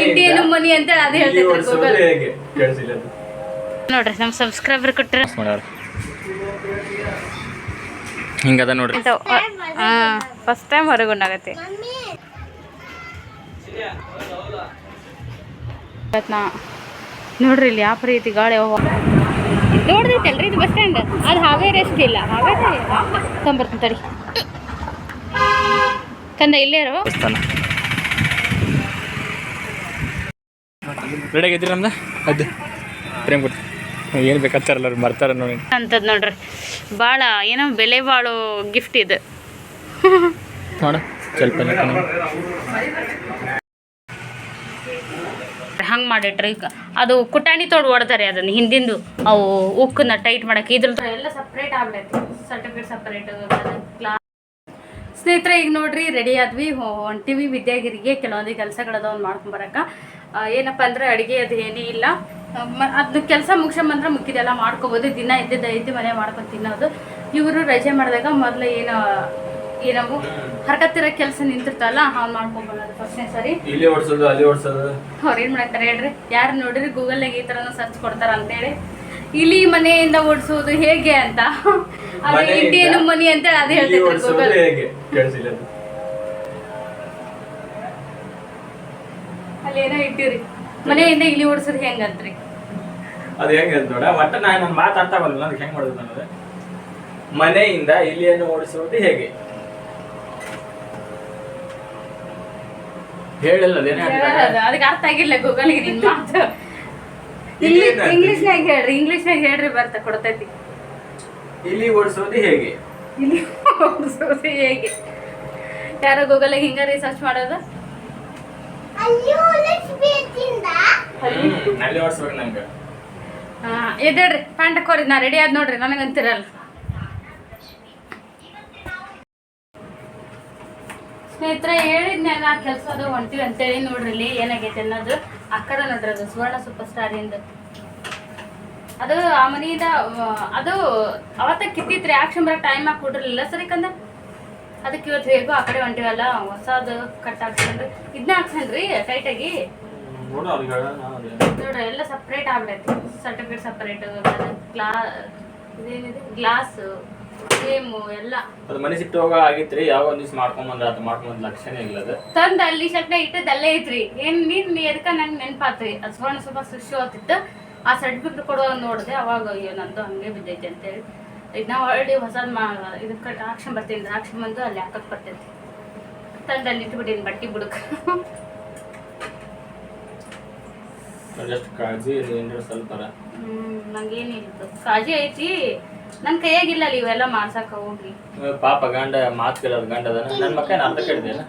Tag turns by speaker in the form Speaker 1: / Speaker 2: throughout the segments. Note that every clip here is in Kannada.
Speaker 1: ಇಂಡಿಯನ್ ಮನಿ ಅಂತೇಳಿ ಅದು
Speaker 2: ಹೇಳ್ತಿದ್ರು
Speaker 3: ನೋಡ್ರಿ ನಮ್ಮ ಸಬ್ಸ್ಕ್ರೈಬರ್ ಕೊಟ್ಟರೆ
Speaker 4: ಹಿಂಗದ ನೋಡ್ರಿ.
Speaker 3: ಹಾಂ ಫಸ್ಟ್ ಟೈಮ್ ಹೊರಗೊಂಡಾಗತ್ತೆ ನೋಡ್ರಿ ಇಲ್ಲಿ ಯಾವ ರೀತಿ ಗಾಳಿ ಅವ ನೋಡ್ದೈತಲ್ರಿ ಇದು ಬಸ್ ಸ್ಟ್ಯಾಂಡ್ ಅದು ಹಾವೇರಿ ಅಷ್ಟಿಲ್ಲ ಹಾವೇರಿ ತೊಂಬರ್ತೀನಿ ತಡಿ. ಕಂದ ಇಲ್ಲೇ ಇರೋ
Speaker 4: ದೇವಸ್ಥಾನ ರೆಡಿ ಆಗೈತ್ರಿ ನಮ್ದು ಅದು. ಪ್ರೇಮ್ ಕೊಟ್ಟು ಏನು ಬೇಕಾಗ್ತಾರಲ್ಲ ಅವ್ರು ಬರ್ತಾರೆ ನೋಡಿ.
Speaker 3: ಅಂತದ್ ನೋಡ್ರಿ. ಭಾಳ ಏನೋ ಬೆಲೆ ಬಾಳೋ ಗಿಫ್ಟ್ ಇದು.
Speaker 4: ನೋಡ ಸ್ವಲ್ಪ
Speaker 3: ಹಂಗೆ ಮಾಡಿಟ್ರಿ ಈಗ. ಅದು ಕುಟಾಣಿ ತೊಡ್ ಹೊಡ್ತಾರೆ ಅದನ್ನ ಹಿಂದಿಂದು. ಅವು ಉಕ್ಕನ್ನ ಟೈಟ್ ಮಾಡಕ್ಕೆ. ಇದ್ರ ಎಲ್ಲ ಸಪ್ರೇಟ್ ಆಗ್ಬೇಕು ಸರ್ಟಿಫಿಕೇಟ್ ಸಪ್ರೇಟ್ ಕ್ಲಾಸ್
Speaker 1: ಸ್ನೇಹಿತರೆ ಈಗ ನೋಡ್ರಿ ರೆಡಿ ಆದ್ವಿ. ಟಿವಿ ವಿದ್ಯಾಗಿರಿಗೆ ಕೆಲವೊಂದು ಕೆಲಸಗಳದವ್ ಮಾಡ್ಕೊಂಬರಕ ಏನಪ್ಪ ಅಂದ್ರೆ ಅಡಿಗೆ ಅದು ಏನೇ ಇಲ್ಲ. ಅದು ಕೆಲಸ ಮುಗಿಸ್ಕೊಂಬಂದ್ರೆ ಮುಕ್ಕಿದೆಲ್ಲ ಮಾಡ್ಕೋಬಹುದು ದಿನ ಇದ್ದಿದ್ದ ಐದು ಮನೆ ಮಾಡ್ಕೊಂಡು ತಿನ್ನೋದು. ಇವರು ರಜೆ ಮಾಡಿದಾಗ ಮೊದಲು ಏನು ಏನವು ಹರ್ಕತ್ತಿರ ಕೆಲಸ ನಿಂತಿರ್ತಲ್ಲ ಅವ್ನು ಮಾಡ್ಕೊಂಬರೋದು ಫಸ್ಟ್ನೇ ಸರಿ.
Speaker 2: ಇಲ್ಲಿ ಓಡಿಸೋದು ಅಲ್ಲಿ ಓಡಿಸೋದು.
Speaker 1: ಅವ್ರು ಏನು ಮಾಡ್ತಾರೆ ಹೇಳ್ರಿ? ಯಾರು ನೋಡಿರಿ ಗೂಗಲ್ನಾಗ ಈ ಥರನೂ ಸರ್ಚ್ ಕೊಡ್ತಾರ ಅಂತೇಳಿ ಇಲಿ ಮನೆಯಿಂದ ಓಡಿಸೋದು ಹೇಗೆ ಅಂತ. ಅದೇ ಇಂಡಿಯನ್ ಮನಿ ಅಂತೇಳಿ ಅದೇ
Speaker 2: ಹೇಳ್ತಿದ್ರು
Speaker 1: ಗೂಗಲ್
Speaker 2: ಹೇಗೆ ಕೇಳಿಸಿಲ್ಲ ಅದು
Speaker 1: ಅಲ್ಲಿ ಏನೋ ಇಟ್ಟಿರಿ ಮನೆಯಿಂದ ಇಲಿ ಓಡಿಸೋದು ಹೆಂಗಂತ್ರಿ?
Speaker 2: ಅದು ಹೆಂಗೆ ನೋಡ ಒಟ್ಟ ನಾನು ನನ್ನ ಮಾತಾಡ್ತಾ ಆಗಲ್ಲ ನನಗೆ ಹೆಂಗೆ ಮಾಡೋದು ನನಗೆ ಮನೆಯಿಂದ ಇಲಿಯನ್ನು ಓಡಿಸೋದು ಹೇಗೆ? ಹೇಳಲ್ಲ ಅದೇನೇ
Speaker 1: ಹೇಳೋದು, ಅದಕ್ಕೆ ಅರ್ಥ ಆಗಿಲ್ಲ ಗೂಗಲ್ಗೆ ನಿನ್ ಮಾತು.
Speaker 2: ಇಲ್ಲಿ
Speaker 1: ಇಂಗ್ಲಿಷ್
Speaker 2: ಏನಂತ?
Speaker 1: ಇಂಗ್ಲಿಷ್ನಾಗ ಹೇಳ್ರಿ ಇಂಗ್ಲಿಷ್ನಾಗ ಹೇಳ್ರಿ ಬರ್ತಾ ಕೊಡ್ತೈತಿ.
Speaker 2: ಇಲಿ ಓಡಿಸೋದು ಹೇಗೆ?
Speaker 1: ಇಲ್ಲಿ ಓಡಿಸೋದು ಹೇಗೆ? ಯಾರೋ ಗೂಗಲ್ಗೆ ಹಿಂಗ ರಿಸರ್ಚ್ ಮಾಡೋದು?
Speaker 2: ಅಲ್ಲಿ ಓಡಿಸ್ಬೇಕು ನಂಗೆ
Speaker 1: ಎದ್ದೇಳ್ರಿ ನಾ ರೆಡಿ ಆದ್ ನೋಡ್ರಿ ನನಗಂತಿರಲ್ಲ. ಸ್ನೇಹಿತರೆ ಹೇಳಿದ್ನೆಲ್ಲ ಕೆಲಸ ಅದು ಹೊಂಟಿವಿ ಅಂತೇಳಿ ನೋಡ್ರಿ ಇಲ್ಲಿ ಏನಾಗೈತೆ ಅನ್ನೋದು. ಆ ಕಡೆ ನೋಡ್ರಿ ಅದು ಸುವರ್ಣ ಸೂಪರ್ ಸ್ಟಾರ್ ಇಂದ. ಅದು ಆ ಮನೆಯಿಂದ ಅದು ಅವತ್ತ ಕಿತ್ತಿತ್ರಿ ಆಕ್ಷನ್ ಬರಕ್ ಟೈಮ್ ಹಾಕಿ ಕೊಡ್ರಲಿಲ್ಲ ಸರಿ ಕಂದ. ಅದಕ್ಕೆ ಇವತ್ತು ಹೇಗೋ ಆ ಕಡೆ ಹೊಂಟಿವಲ್ಲ ಹೊಸದು ಕಟ್ ಹಾಕ್ಸ್ಕೊಂಡ್ರಿ. ಇದನ್ನ ಹಾಕ್ಸನ್ರಿ ಟೈಟಾಗಿ ನೋಡ್ರಿ ಎಲ್ಲ ಸಪ್ರೇಟ್ ಆಗ್ಬಿಡೈತಿ. ಸರ್ಟಿಫಿಕೇಟ್ ಸಪ್ರೇಟ್ ಗ್ಲಾ ಇದೇನಿದೆ? ಗ್ಲಾಸ್ ಸೇಮು ಎಲ್ಲ.
Speaker 2: ಅದು ಮನೆ ಸಿಟ್ಟು ಹೋಗ ಆಗಿತ್ರಿ ಯಾವ ಒಂದ್ ದಿವ್ಸ ಮಾಡ್ಕೊಂಬಂದ್ರ ಅದು ಮಾಡ್ಕೊಂಬಂದ್ ಲಕ್ಷಣ ಇಲ್ಲ ಅದು.
Speaker 1: ತಂದು ಅಲ್ಲಿ ಶಕ್ನ ಇಟ್ಟದ್ದು ಅಲ್ಲೇ ಐತ್ರಿ. ಏನ್ ನೀನ್ ಎದಕ್ಕ ನಂಗೆ ನೆನಪಾತ್ರಿ? ಅದು ಸುವರ್ಣ ಸ್ವಲ್ಪ ಸುಶು ಆತಿತ್ತು ಆ ಸರ್ಟಿಫಿಕೇಟ್ ಕೊಡುವಾಗ ನೋಡಿದೆ ಅವಾಗ ಅಯ್ಯೋ ನಂದು ಹಂಗೆ ಬಿದ್ದೈತಿ ಅಂತೇಳಿ. ಇದನ್ನ ಹೊರಡಿ ಹೊಸದ್ ಮಾ ಇದಕ್ಕೆ ಆಕ್ಷನ್ ಬರ್ತೀನಿ ದ್ರಾಕ್ಷಿ ಬಂದು ಅಲ್ಲಿ ಹಾಕಕ್ ಬರ್ತೈತಿ ತಂದು ಅಲ್ಲಿ ಇಟ್ಬಿಟ್ಟಿನಿ ಬಟ್ಟಿ ಬುಡಕ್.
Speaker 2: ಜಸ್ಟ್ ಕಾಳಜಿ ಏನಾರ ಸ್ವಲ್ಪ.
Speaker 1: ನಂಗೇನಿಲ್ಲ ಕಾಳಜಿ ಐತಿ. ನನ್ನ ಕೈಯಾಗಿಲ್ಲ ಅಲ್ಲಿ ಇವೆಲ್ಲ ಮಾಡ್ಸಕ್ ಹೋಗಿ
Speaker 2: ಪಾಪ ಗಂಡ ಮಾತು ಕೇಳೋದು ಗಂಡ ಅದಾನ. ನನ್ನ ಮಕ್ಕ ಅರ್ಥ ಕೇಳಿದೆಯಲ್ಲ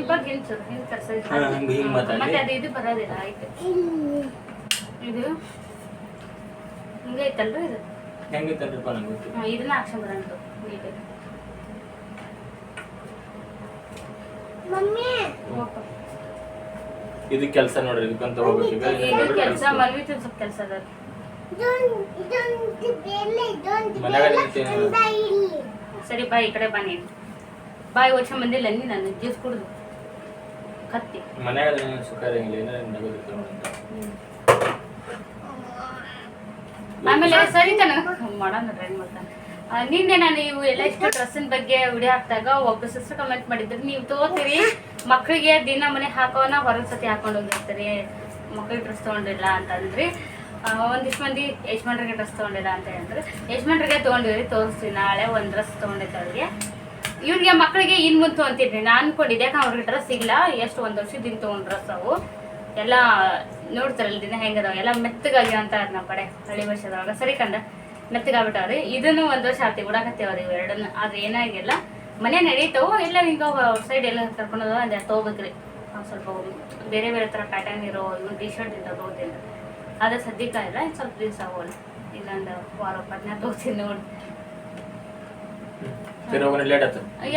Speaker 1: ಇವಾಗ ಹಿಂಗ್ ಹಿಂಗ್ ಕರ್ಸೈತಿ
Speaker 2: ಹಾ, ಹಂಗ್ ಮಾತಾಡಿ.
Speaker 1: ಮತ್ತೆ ಅದು ಇದು ಬರೋದಿಲ್ಲ ಆಯ್ತು. ಇದು ಹಿಂಗೈತಲ್ರಿ ಇದು?
Speaker 2: ಹೆಂಗಿತ್ತನ್ರಿಪ್ಪ ನಂಗೆ ಗೊತ್ತಿಲ್ಲ
Speaker 1: ಹಾ, ಇದನ್ನ ಮಮ್ಮಿ!
Speaker 2: ಇದು ಕೆಲಸ ನೋಡ್ರಿ ಇದಕ್ಕಂತ ಹೋಗ್ಬೇಕು ಈಗ.
Speaker 1: ಇದು ಕೆಲಸ. ಮಲ್ವಿ ಸ್ವಲ್ಪ ಕೆಲಸ ಅದ
Speaker 2: ನಿಂತೀನಿ.
Speaker 1: ಸರಿ ಬಾಯ್ ಈ ಕಡೆ ಬಾ ನೀನು. ಬಾಯ್ ವರ್ಷ ಬಂದಿಲ್ಲ ನೀ ನಾನು ಜ್ಯೂಸ್ ಕುಡ್ದು. ಕತ್ತಿ.
Speaker 2: ಮನ್ಯಾಗ ಏನೇನ್ ಸುಖ ಇರಂಗಿಲ್ಲ ಏನಾರ ನಗೋದಿರ್ತಾವ ನೋಡಂತ
Speaker 1: ಆಮೇಲೆ ಸರಿ ತನ. ಮಾಡೋಣ ಮಾಡ್ತಾನೆ. ನಿನ್ನೆ ನಾನು ಇವು ಎಲ್ಲ ಇಷ್ಟು ಡ್ರೆಸ್ಸಿನ ಬಗ್ಗೆ ವಿಡಿಯೋ ಹಾಕಿದಾಗ ಒಬ್ಬ ಸಿಸ್ಟರ್ ಕಮೆಂಟ್ ಮಾಡಿದ್ರು. ನೀವು ತಗೋತೀರಿ ಮಕ್ಕಳಿಗೆ ದಿನ ಮನೆ ಹಾಕೋನ ಹೊರಗೆ ಸತಿ ಹಾಕೊಂಡು ಹೋಗಿರ್ತೀರಿ. ಮಕ್ಕಳಿಗೆ ಡ್ರೆಸ್ ತೊಗೊಂಡಿಲ್ಲ ಅಂತಂದ್ರಿ ಒಂದಿಷ್ಟು ಮಂದಿ ಯಜಮಾನ್ರಿಗೆ ಡ್ರೆಸ್ ತೊಗೊಂಡಿಲ್ಲ ಅಂತ ಹೇಳಿದ್ರು. ಯಜಮಾನ್ರಿಗೆ ತೊಗೊಂಡಿವ್ರಿ, ತೋರಿಸ್ತೀವಿ. ನಾಳೆ ಒಂದು ಡ್ರೆಸ್ ತೊಗೊಂಡಿದ್ದೆ ಅವ್ರಿಗೆ. ಇವ್ರಿಗೆ ಮಕ್ಕಳಿಗೆ ಇನ್ ಮುಂದೆ ತೊಗೊಂತಿದ್ರಿ ನಾನು ಅನ್ಕೊಂಡಿದ್ದೆ, ಯಾಕಂದ್ರೆ ಅವ್ರಿಗೆ ಡ್ರೆಸ್ ಇಲ್ಲ. ಎಷ್ಟು ಒಂದು ವರ್ಷದಿಂದ ತೊಗೊಂಡು ಡ್ರೆಸ್ ಅವು. ಎಲ್ಲ ನೋಡ್ತಾರಲ್ಲ ದಿನ ಹೆಂಗದಾವ? ಎಲ್ಲ ಮೆತ್ತಗಾಗಿ ಅಂತ ನಮ್ಮ ಕಡೆ ಹಳ್ಳಿ ಭಾಷೆದೊಳಗೆ. ಸರಿ ಕಂಡ ಮೆತ್ತಗಾಗ್ಬಿಟ್ಟವ್ರಿ. ಇದನ್ನು ಒಂದು ವರ್ಷ ಆತಿ ಬಿಡಾಕತ್ತೇವ್ರಿ ಇವೆರಡನ್ನ ಆದ್ರೆ ಏನಾಗಿಲ್ಲ ಮನೆ ನಡೀತಾವು ಎಲ್ಲ ಹಿಂಗ ಸೈಡ್ ಎಲ್ಲ ಕರ್ಕೊಂಡು ಅಂದ್ರೆ ತಗೋಬೇಕ್ರಿ ಸ್ವಲ್ಪ ಬೇರೆ ಬೇರೆ ತರ ಪ್ಯಾಟರ್ನ್ ಇರೋ ಇವು ಟಿ ಶರ್ಟ್ ಇಂದ ತೊಗೋತೀನಿ ಅದೇ. ಸದ್ಯಕ್ಕೆ ಇಲ್ಲ ಸ್ವಲ್ಪ ದಿವಸ ಆಗೋಲ್ಲ. ಇನ್ನೊಂದು ವಾರ ಪದ್ನ ತಗೋತೀನಿ ನೋಡಿ.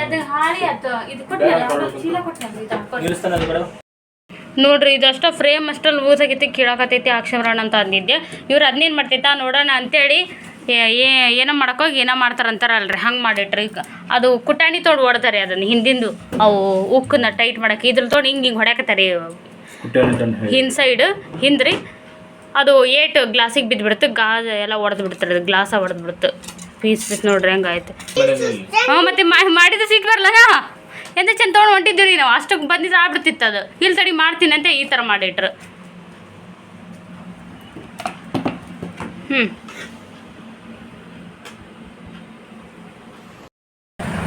Speaker 1: ಅದು ಹಾಳಿ ಆಯ್ತು ಇದು ಕೊಟ್ಟನಲ್ಲ ಚೀಲ ಕೊಟ್ಟನಲ್ಲ
Speaker 3: ನೋಡ್ರಿ ಇದಷ್ಟ ಫ್ರೇಮ್ ಅಷ್ಟಲ್ಲಿ ಲೂಸ್ ಆಗೈತಿ ಕೀಳಾಕತೈತಿ ಅಕ್ಷರಣ ಅಂತ ಅಂದಿದ್ದೆ. ಇವ್ರು ಅದನ್ನೇನು ಮಾಡ್ತೈತೆ ನೋಡೋಣ ಅಂತೇಳಿ ಏನೋ ಮಾಡಕ್ಕೋಗಿ ಏನೋ ಮಾಡ್ತಾರೆ ಅಂತಾರಲ್ರಿ ಹಂಗೆ ಮಾಡಿಟ್ರಿ. ಅದು ಕುಟಾಣಿ ತೋಡು ಹೊಡ್ತಾರೆ ಅದನ್ನು ಹಿಂದಿಂದು ಅವು ಉಕ್ಕನ್ನ ಟೈಟ್ ಮಾಡಕ್ಕೆ ಇದ್ರ ತೋಡು ಹಿಂಗೆ ಹಿಂಗೆ ಹೊಡ್ಯಾಕತ್ತಾರೆ.
Speaker 1: ಹಿಂದ್ ಸೈಡ್ ಹಿಂದ್ರಿ ಅದು ಏಟ್ ಗ್ಲಾಸಿಗೆ ಬಿದ್ದುಬಿಡ್ತು ಗಾಜ ಎಲ್ಲ ಒಡೆದು ಬಿಡ್ತಾರೆ ಗ್ಲಾಸ ಒಡೆದು ಬಿಡ್ತು ಪೀಸ್ ಪೀಸ್ ನೋಡ್ರಿ ಹಂಗಾಯ್ತು. ಹಾಂ ಮತ್ತೆ ಮಾಡಿದ ಸಿಟ್ಟು ಬರಲ್ಲ ಎಂತ ಚಂದ ತೊಗೊಂಡು ಹೊಂಟಿದ್ದೀವಿ ರೀ ನಾವು? ಅಷ್ಟಕ್ಕೆ ಬಂದಿದ್ದು ಆಗ್ಬಿಡ್ತಿತ್ತು ಅದು. ಇಲ್ಲಿ ತಡಿ ಮಾಡ್ತೀನಿ ಅಂತ ಈ ಥರ ಮಾಡಿಟ್ರು. ಹ್ಞೂ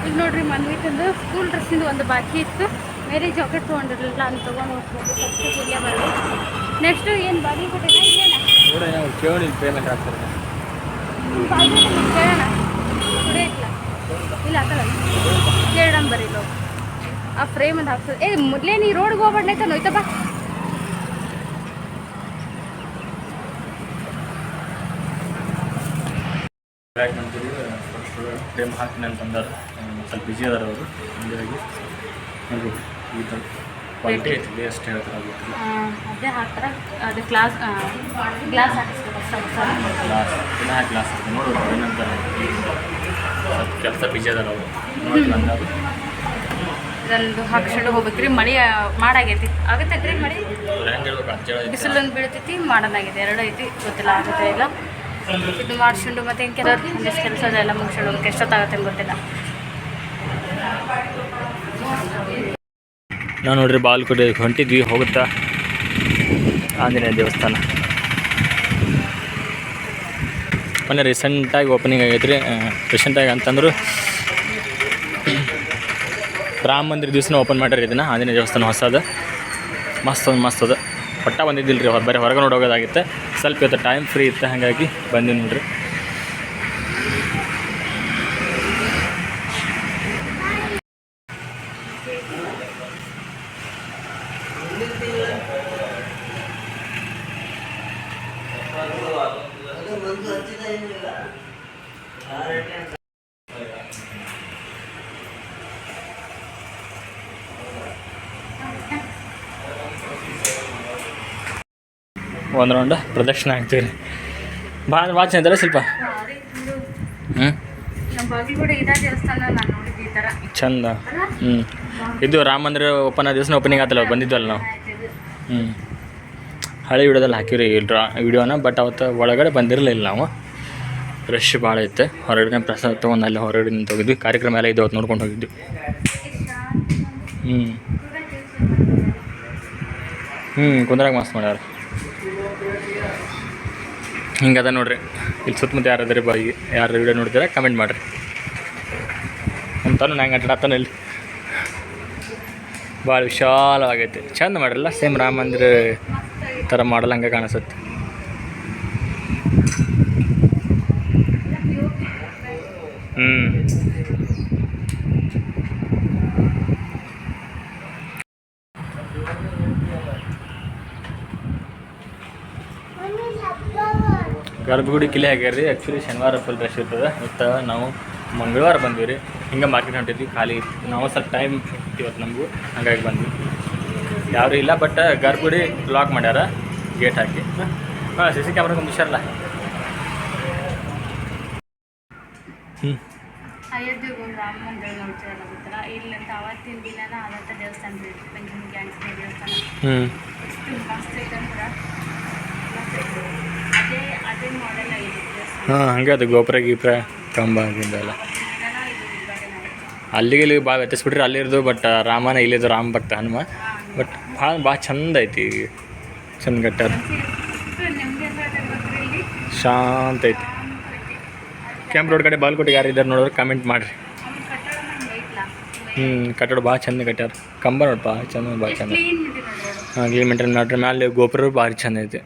Speaker 1: ಈಗ ನೋಡ್ರಿ ಮನ್ವಿತಂದು ಸ್ಕೂಲ್ ಡ್ರೆಸ್ಸಿಂದು ಒಂದು ಬಾಕಿ ಇತ್ತು. ಮೇರೆ ಜಾಕೆಟ್ ತೊಗೊಂಡಿರಲಿಲ್ಲ ಅಂತ ತೊಗೊಂಡು ಹೋಗ್ಬೋದು. ಇಲ್ಲೇ ನೆಕ್ಸ್ಟು ಏನು ಬಾಗಿ ಕೊಟ್ಟಿಲ್ಲ
Speaker 5: ಕೇಳಿ ಪೇಮೆಂಟ್
Speaker 1: ಕೇಳೋಣ ಇಲ್ಲ. ಹಾಕಲ್ಲ ಕೇಳೋಣ ಬರೀ ಲೋ ಆ ಫ್ರೇಮ್ ಅಂತ ಹಾಕ್ಸೋದು ಏ ಮೊದಲೇ ನೀ ರೋಡ್ಗೆ ಹೋಗ್ಬಾರ್ದೈತ ನೋಯ್ತಾ ಬಾ.
Speaker 5: ಫ್ರೇಮ್ ಅಂತಂದಾರೆ ಹ್ಮ್, ಸ್ವಲ್ಪ ಬಿಜಿ ಅದಾರ ಅವರು ಹಂಗಾಗಿ ಈ ಥರ ಕ್ವಾಲಿಟಿ ಐತಿ ಎಷ್ಟು ಹೇಳ್ತಾರೆ ಅದು ಗೊತ್ತಿಲ್ಲ
Speaker 1: ಅದೇ ಹಾಕ್ತಾರೆ ಅದು ಗ್ಲಾಸ್ ಗ್ಲಾಸ್ ಹಾಕಿಸ್ಬೇಕು
Speaker 5: ಗ್ಲಾಸ್ ದಿನ ಗ್ಲಾಸ್ ಇರ್ತದೆ ನೋಡೋದು ಏನಂತಾರೆ ಕೆಲಸ ಬಿಜಿ ಅದಾರ ಅವರು. ಅಂದಾರು
Speaker 1: ಇದೊಂದು ಹಾಕ್ಸ್ಕೊಂಡು ಹೋಗ್ಬೇಕ್ರಿ. ಮಳೆ ಮಾಡಾಗೈತಿ. ಆಗತ್ತೈತ್ರಿ ಮಳೆ? ಬಿಸಿಲೊಂದು ಬೀಳ್ತೈತಿ ಮಾಡೋದಾಗಿದೆ ಎರಡು ಐತಿ, ಗೊತ್ತಿಲ್ಲ, ಆಗುತ್ತೆ ಇಲ್ಲ. ಇದು ಮಾಡಿಸ್ಕೊಂಡು ಮತ್ತೆ ಹೆಂಗೆ ಒಂದಿಷ್ಟು ಕೆಲಸ ಅದೆಲ್ಲ ಮುಗಿಸ್ಕೊಂಡು ಹೋಗಕ್ಕೆ ಎಷ್ಟೊತ್ತಾಗತ್ತೆ ಗೊತ್ತಿಲ್ಲ.
Speaker 2: ನಾವು ನೋಡ್ರಿ, ಬಾಲ್ಕೋಟೆ ಹೊಂಟಿದ್ವಿ. ಹೋಗುತ್ತಾ? ಆಂಜನೇಯ ದೇವಸ್ಥಾನ. ಮೊನ್ನೆ ರೀಸೆಂಟಾಗಿ ಓಪನಿಂಗ್ ಆಗೈತೆ ರೀ ರೀಸೆಂಟಾಗಿ ಅಂತಂದ್ರು ರಾಮ ಮಂದಿರ ದಿವಸನ ಓಪನ್ ಮಾಡ್ಯಾರ ಇದನ್ನು. ಆಂಜನೇಯ ದೇವಸ್ಥಾನ ಹೊಸದು. ಮಸ್ತ್ ಅದು ಮಸ್ತ್ ಅದ. ಒಟ್ಟ ಬಂದಿದ್ದಿಲ್ಲ ರೀ ಬರೀ ಹೊರಗೆ ನೋಡೋಗೋದಾಗಿತ್ತು ಸ್ವಲ್ಪ ಇವತ್ತು ಟೈಮ್ ಫ್ರೀ ಇತ್ತು, ಹಾಗಾಗಿ ಬಂದಿನಿ ನೋಡ್ರಿ. ಒಂದು ರೌಂಡ್ ಪ್ರದಕ್ಷಿಣೆ ಹಾಕ್ತೀವಿ. ರೀ ಭಾಳ ಭಾಳ ಚಂದ ಸ್ವಲ್ಪ. ಹ್ಞೂ ಚಂದ. ಹ್ಞೂ ಇದು ರಾಮ ಮಂದಿರ ಓಪನ್ ಆದ ದಿವಸ ಓಪನಿಂಗ್ ಆತಲ್ಲ ಬಂದಿದ್ವಲ್ಲ ನಾವು. ಹ್ಞೂ ಹಳೆ ವಿಡಿಯೋದಲ್ಲಿ ಹಾಕಿವ್ರಿ ಡ್ರಾ ವಿಡಿಯೋನ ಬಟ್ ಅವತ್ತು ಒಳಗಡೆ ಬಂದಿರಲಿಲ್ಲ ನಾವು. ರಶ್ ಭಾಳ ಐತೆ ಹೊರಗಡೆ ಪ್ರಸಾದ ತೊಗೊಂಡು ಅಲ್ಲಿ ಹೊರಗಡೆ ನಿಂತು ಹೋಗಿದ್ವಿ. ಕಾರ್ಯಕ್ರಮ ಎಲ್ಲ ಇದು ಅವತ್ತು ನೋಡ್ಕೊಂಡು ಹೋಗಿದ್ವಿ. ಹ್ಞೂ ಹ್ಞೂ ಕುಂದ್ರಾಗ ಮಸ್ತ್ ಮಾಡ್ಯಾರ. ಹಿಂಗದ ನೋಡ್ರಿ. ಇಲ್ಲಿ ಸುತ್ತಮುತ್ತ ಯಾರು ಅದಾರಿ ಬಾಯಿ ಯಾರು ವಿಡಿಯೋ ನೋಡಿದ್ರೆ ಕಮೆಂಟ್ ಮಾಡಿರಿ. ಅಂತಾನು ನಂಗೆ ಆಟಾಡ್ತಾನೆ ಇಲ್ಲಿ. ಭಾಳ ವಿಶಾಲವಾಗೈತೆ. ಚಂದ ಮಾಡಿರಲ್ಲ ಸೇಮ್ ರಾಮ ಮಂದಿರ ಥರ ಮಾಡಲ್ಲ ಹಂಗೆ ಕಾಣಿಸುತ್ತೆ. ಹ್ಞೂ ಗರ್ಭಗುಡಿ ಕಿಲೆ ಆಗ್ಯಾರ ರೀ. ಆ್ಯಕ್ಚುಲಿ ಶನಿವಾರ ಫುಲ್ ರಶ್ ಇರ್ತದೆ. ಮತ್ತು ನಾವು ಮಂಗಳವಾರ ಬಂದ್ವಿ ರೀ. ಹಿಂಗೆ ಮಾರ್ಕೆಟ್ ಹೊಂಟಿದ್ವಿ ಖಾಲಿ ನಾವು ಸ್ವಲ್ಪ ಟೈಮ್ ಇವತ್ತು ನಮಗೂ. ಹಂಗಾಗಿ ಬಂದ್ವಿ. ಯಾರು ಇಲ್ಲ ಬಟ್ ಗರ್ಭಗುಡಿ ಲಾಕ್ ಮಾಡ್ಯಾರ. ಗೇಟ್ ಹಾಕಿ. ಹಾಂ ಸಿ ಸಿ ಕ್ಯಾಮ್ರಾ ಹುಷಾರಲ್ಲ ಹ್ಞೂ
Speaker 1: ಅಯೋಧ್ಯೆಗೆ ಹೋಗಿ ರಾಮ ಮಂದಿರ ನೋಡ್ತೀರಲ್ಲ ಗೊತ್ತಲ್ಲ ಇಲ್ಲಂತ ಅವತ್ತಿನ ದಿನನ ಅದಂತ ದೇವಸ್ಥಾನ ರೀ ಪಂಚಮುಖಿ ಆಂಜನೇಯ ದೇವಸ್ಥಾನ.
Speaker 2: ಹ್ಞೂ
Speaker 1: ಎಷ್ಟು ಮಸ್ತ್ ಐತೆ ಅಂದ್ರೆ ಮಸ್ತ್ ಐತೆ. ಅದೇ ಅದೇ ಮಾಡೆಲ್ ಆಗಿದೆ ದೇವಸ್ಥಾನ
Speaker 2: ಹಾಂ, ಹಂಗೆ ಅದು ಗೋಪುರ ಗೀಪುರ ಕಂಬ
Speaker 1: ಇದು
Speaker 2: ಅಲ್ಲಿಗೆ ಇಲ್ಲಿಗೆ ಭಾಳ ವ್ಯತ್ಯಾಸಬಿಟ್ರೆ ಅಲ್ಲಿರೋದು ಬಟ್ ರಾಮನ ಇಲ್ಲಿದ್ದು ರಾಮ ಭಕ್ತ ಹನುಮ. ಬಟ್ ಭಾಳ ಭಾಳ ಚಂದ ಐತಿ ಚಂದ
Speaker 1: ಇಲ್ಲಿ
Speaker 2: ಶಾಂತ ಐತಿ. ಕ್ಯಾಂಪ್ ರೋಡ್ ಕಡೆ ಬಾಲ್ಕೋಟೆ ಯಾರು ಇದ್ದಾರೆ ನೋಡಿದ್ರೆ ಕಮೆಂಟ್ ಮಾಡಿರಿ. ಹ್ಞೂ ಕಟ್ಟಡ ಭಾಳ ಚಂದ ಕಟ್ಟಾರ ಕಂಬ ನೋಡಪ್ಪ ಚಂದ, ಭಾಳ ಚಂದ. ಹಾಂ ಕ್ಲೀನ್ ಮೇಂಟೈನ್ ಮಾಡ್ರಿ. ಮ್ಯಾಲೆ ಗೋಪುರ ಭಾರಿ ಚಂದ ಐತಿ.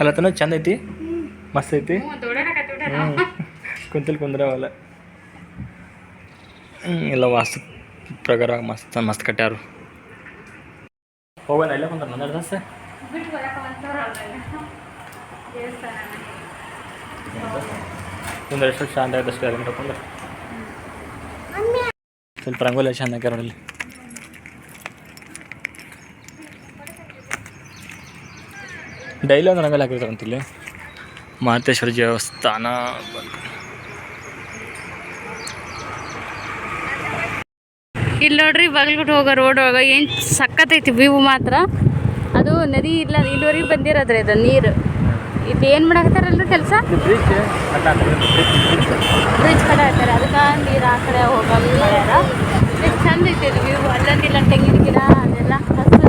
Speaker 2: ಅಲ್ಲತನ ಚಂದ ಐತಿ. ಮಸ್ತ್ ಐತಿ.
Speaker 1: ಹ್ಞೂ
Speaker 2: ಕುಂತಲ್ ಕುಂದ್ರವಲ್ಲ ಎಲ್ಲ ವಾಸ್ತು ಪ್ರಕಾರ ಮಸ್ತ್ ಮಸ್ತ್ ಕಟ್ಟಾರು ಹೋಗೋಣ ಎಲ್ಲ ಕುಂತ
Speaker 1: ಮನೆ ದೇವಸ್ಥಾನ
Speaker 2: ಕುಂದ್ರೆ ಎಷ್ಟು ಶಾಂತ ಆಯ್ತು ಅಷ್ಟು ಅದನ್ನ ಕುಂದ್ರೆ. ಸ್ವಲ್ಪ ರಂಗೋಲಿ ಚಂದ ಆಗ್ಯಾರ ನೋಡಿ ಡೈಲಿ ಒಂದು ರಂಗೋಲಿ ಹಾಕಿರ್ತಾರಂತ ಇಲ್ಲಿ ಮಹತೇಶ್ವರ ದೇವಸ್ಥಾನ.
Speaker 1: ಇಲ್ಲಿ ನೋಡ್ರಿ ಬಿಟ್ಟು ಹೋಗೋ ರೋಡ್ ಒಳಗೆ ಏನು ಸಖತ್ತೈತಿ ವ್ಯೂ ಮಾತ್ರ. ಅದು ನದಿ ಇಲ್ಲ, ಇಲ್ಲಿವರೆಗೆ ಬಂದಿರೋದ್ರಿ ಇದು ನೀರು. ಇದು ಏನು ಮಾಡಾಕತ್ತಾರಲ್ರಿ ಕೆಲಸ?
Speaker 2: ಬ್ರಿಡ್ಜ್
Speaker 1: ಕಡೆ ಹಾಕ್ತಾರೆ ಅದಕ್ಕೆ ನೀರು ಆ ಕಡೆ ಹೋಗೋ ಮಾಡ್ಯಾರ ಚಂದ ಐತಿ ವ್ಯೂ ಅಲ್ಲೊಂದಿಲ್ಲ ತೆಂಗಿನ ಗಿಡ ಅದೆಲ್ಲ ಹಸಿರು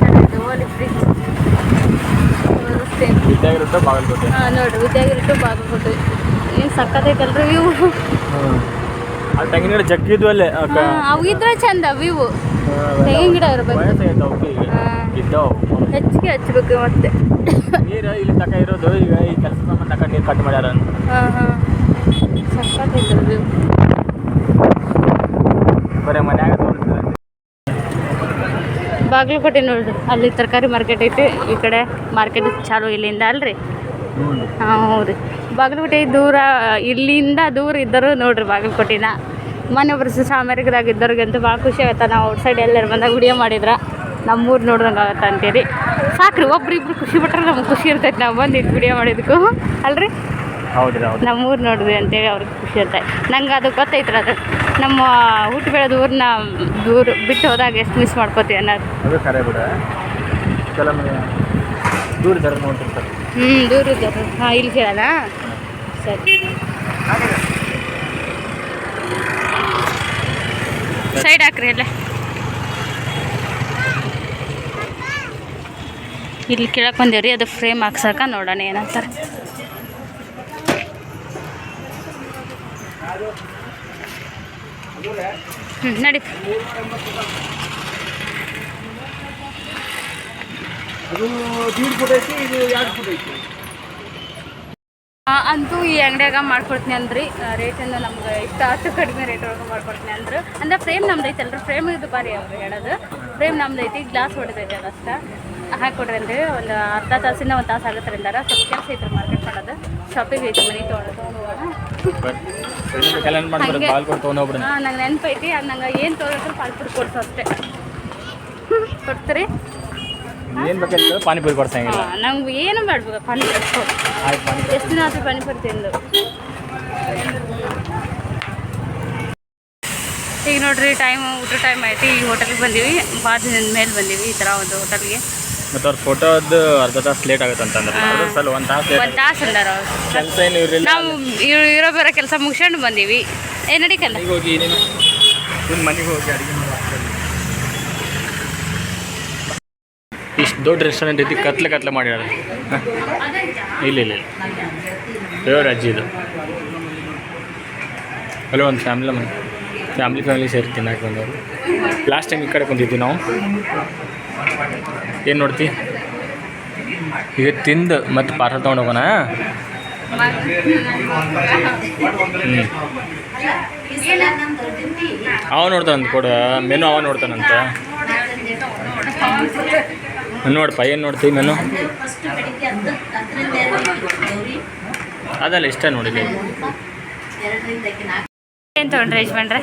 Speaker 1: ಚೆನ್ನಾಗಿದೆ ಓಲಿ ಬ್ರಿಡ್ಜ್
Speaker 2: ಬಾಗಲಕೋಟೆ.
Speaker 1: ಹಾಂ ನೋಡಿರಿ ವಿದ್ಯಾಗಿರಿ ಬಾಗಲಕೋಟೆ. ಏನು ಸಕ್ಕತ್ತೈತಲ್ರಿ ವ್ಯೂ.
Speaker 2: ಆ ತೆಂಗಿನ ಗಿಡ ಜಗ್ಗಿದ್ವು ಅಲ್ಲೇ
Speaker 1: ಅವು ಇದ್ರೆ ಚಂದ ವ್ಯೂ. ತೆಂಗಿನ ಗಿಡ ಇರಬೇಕು.
Speaker 2: ಇದ್ದಾವು
Speaker 1: ಹೆಚ್ಚಿಗೆ ಹಚ್ಬೇಕು ಮತ್ತೆ.
Speaker 2: ನೀರು ಇಲ್ಲಿ ತಕ ಇರೋದು ಈಗ ಈ ಕೆಲಸ ಸಂಬಂಧ ತಕ ನೀರು ಕಟ್ ಮಾಡ್ಯಾರ.
Speaker 1: ಹಾಂ ಹಾಂ. ಸಕ್ಕತ್ತೈತೆ ವ್ಯೂ.
Speaker 2: ಬರೀ ಮನ್ಯಾಗ
Speaker 1: ಬಾಗಲಕೋಟೆ ನೋಡ್ರಿ ಅಲ್ಲಿ ತರಕಾರಿ ಮಾರ್ಕೆಟ್ ಐತಿ. ಈ ಕಡೆ ಮಾರ್ಕೆಟ್ ಚಾಲು ಇಲ್ಲಿಂದ ಅಲ್ರಿ? ಹಾಂ ಹ್ಞೂ ರೀ ಬಾಗಲಕೋಟೆ ದೂರ, ಇಲ್ಲಿಂದ ದೂರ ಇದ್ದರು ನೋಡ್ರಿ ಬಾಗಲಕೋಟೆನ. ಮೊನ್ನೆ ಒಬ್ರು ಸಾಮರಿಕದಾಗ ಇದ್ದವ್ರಿಗಂತೂ ಭಾಳ ಖುಷಿ ಆಗತ್ತೆ ನಾವು ಔಟ್ ಸೈಡ್ ಎಲ್ಲರೂ ಬಂದಾಗ ವಿಡಿಯೋ ಮಾಡಿದ್ರ. ನಮ್ಮೂರು ನೋಡ್ದಂಗೆ ಆಗತ್ತೆ ಅಂತೀರಿ ಸಾಕ್ರಿ, ಒಬ್ರಿಬ್ರು ಖುಷಿ ಬಿಟ್ರೆ ನಮ್ಗೆ ಖುಷಿ ಇರ್ತೈತೆ. ನಾವು ಬಂದು ಇದು ವಿಡಿಯೋ ಮಾಡಿದ್ದಕ್ಕೂ ಅಲ್ರಿ?
Speaker 2: ಹೌದ್ರಿ ಹೌದು.
Speaker 1: ನಮ್ಮೂರು ನೋಡಿದ್ವಿ ಅಂತೇಳಿ ಅವ್ರಿಗೆ ಖುಷಿ ಅಂತ. ನಂಗೆ ಅದು ಗೊತ್ತೈತ್ರ ಅದು. ನಮ್ಮ ಹುಟ್ಟು ಬೆಳೆದ ಊರನ್ನ ದೂರ ಬಿಟ್ಟು ಹೋದಾಗ ಎಷ್ಟು ಮಿಸ್ ಮಾಡ್ಕೋತೀವಿ ಅನ್ನೋದು.
Speaker 2: ಅದು ಕರೆ ಬಿಡ. ಕೆಲವೊಮ್ಮೆ ದೂರ ನೋಡ್ತಿರ್ತಾರೆ
Speaker 1: ಹ್ಞೂ ದೂರ ಹಾಂ ಇಲ್ಲಿ ಕೇಳಲ್ಲ ಸರಿ. ಸೈಡ್ ಹಾಕ್ರಿ ಎಲ್ಲ. ಇಲ್ಲಿ ಕೇಳಕ್ಕೆ ಬಂದೇವ್ರಿ ಅದು ಫ್ರೇಮ್ ಹಾಕ್ಸಕ ನೋಡೋಣ ಏನಂತಾರೆ. ಹ್ಞೂ ನಡಿ.
Speaker 2: ಅದು ದೀಡ್ ಫುಟ್ ಐತಿ ಇದು ಎರಡು ಫುಟ್ ಐತಿ?
Speaker 1: ಅಂತೂ ಈ ಅಂಗಡಿಯಾಗ ಮಾಡ್ಕೊಡ್ತೀನಿ ಅಂದ್ರಿ. ರೇಟನ್ನು ನಮ್ಗೆ ಇಷ್ಟ ಅಷ್ಟು ಕಡಿಮೆ ರೇಟ್ ಒಳಗೆ ಮಾಡ್ಕೊಡ್ತೀನಿ ಅಂದ್ರೆ. ಅಂದ್ರೆ ಫ್ರೇಮ್ ನಮ್ದು ಅಲ್ರಿ ಫ್ರೇಮ್ ಇದು ಬಾರಿ ಅವ್ರು ಹೇಳೋದು. ಫ್ರೇಮ್ ನಮ್ದು ಐತಿ ಗ್ಲಾಸ್ ಹೊಡೆದೈತೆ ಅದಷ್ಟ. ಹಾಕೊಡ್ರಿ ಅಂದ್ರೆ ಒಂದು ಅರ್ಧ ತಾಸಿನ ಒಂದು ತಾಸು ಆಗುತ್ತೆ ಅಂದಾರ. ಸ್ವಲ್ಪ ಕೆಲಸ ಐತ್ರಿ ಮಾರ್ಕೆಟ್ ಮಾಡೋದು. ಶಾಪಿಂಗ್ ಐತೆ ಮನೆ ತೊಗೊಂಡು ತೊಗೊಂಡು ಹೋಗೋಣ
Speaker 2: ಕಲ್ಯಾಣ ಮಾಡ್ತಾರೆ
Speaker 1: ಹಂಗೆ.
Speaker 2: ಬಾಲ್ ಕೊಟ್ಟು ತೊಗೊಂಡೋಗ್ಬಿಡ
Speaker 1: ಹಾಂ ನಂಗೆ ನೆನಪೈತಿ ಅದು ನಂಗೆ ಏನು ಕೊಡ್ಸು ಅಷ್ಟೇ. ಕೊಡ್ತೀರಿ?
Speaker 2: ಏನು ಪಾನಿಪುರಿ ಕೊಡ್ಸಂಗಿಲ್ಲ
Speaker 1: ಏನು ಮಾಡ್ಬೇಕು? ಪಾನಿಪುರಿ ಕೊಡು.
Speaker 2: ಆಯ್ತು ಪಾನಿಪುರಿ.
Speaker 1: ಎಷ್ಟು ದಿನ ಆದ್ರೂ ಪಾನಿಪುರಿ ತಿಂದು? ಈಗ ನೋಡ್ರಿ ಟೈಮ್ ಊಟ ಟೈಮ್ ಆಯ್ತು. ಈ ಹೋಟೆಲ್ಗೆ ಬಂದೀವಿ. ಭಾಳ ದಿನದ ಮೇಲೆ ಬಂದೀವಿ ಈ ಥರ ಒಂದು ಹೋಟೆಲ್ಗೆ
Speaker 2: ಮತ್ತು ಅವ್ರ ಫೋಟೋದು ಅರ್ಧ ತಾಸು ಲೇಟ್ ಆಗುತ್ತೆ ಅಂತಂದ್ರೆ ಅದ್ರ. ಸಲ ಒಂದು ತಾಸು ಲೇಟ್
Speaker 1: ಒಂದು ತಾಸು ಅಂದಾರ
Speaker 2: ಕೆಲಸ ಏನು ಇರಲಿಲ್ಲ
Speaker 1: ನಾವು ಇರೋ- ಇರೋ ಬೇರೆ ಕೆಲಸ ಮುಗಿಸ್ಕೊಂಡು ಬಂದೀವಿ. ಏ ನಡಿಕಲ್ಲ.
Speaker 2: ಮನೆಗೆ ಹೋಗಿ ನೀನು ನಿನ್ನ ಮನೆಗೆ ಹೋಗಿ ಅಡುಗೆ ಇಷ್ಟು ದೊಡ್ಡ ರೆಸ್ಟೋರೆಂಟ್ ಐತಿ ಕತ್ಲೆ ಕತ್ಲೆ ಮಾಡ್ಯಾರ? ಇಲ್ಲ ಇಲ್ಲ ಇಲ್ಲ. ದೇವ್ರ ಅಜ್ಜಿ ಇದು. ಅಲ್ಲ ಒಂದು ಫ್ಯಾಮಿಲಿ ಮನೆ. ಫ್ಯಾಮಿಲಿ ಫ್ಯಾಮಿಲಿ ಸೇರಿ ತಿನ್ನಕ್ಕೆ ಬಂದವರು. ಲಾಸ್ಟ್ ಟೈಮ್ ಈ ಕಡೆ ಕುಂತಿದ್ವಿ ನಾವು. ಏನು ನೋಡ್ತಿ? ಈಗ ತಿಂದು ಮತ್ತೆ ಪಾರ್ಸಲ್ ತೊಗೊಂಡು ಹೋಗೋಣ? ಅವ ನೋಡ್ತಾನಂತ ಕೊಡ ಮೆನು ಅವ ನೋಡ್ತಾನಂತ. ನೋಡಪ್ಪ ಏನು ನೋಡ್ತೀವಿ ಮೆನು? ಅದಲ್ಲ ಇಷ್ಟ ನೋಡಿಲ್ಲ.
Speaker 1: ಏನು ತೊಗೊಂಡ್ರಿ ಯಜಮಾನ್ರೆ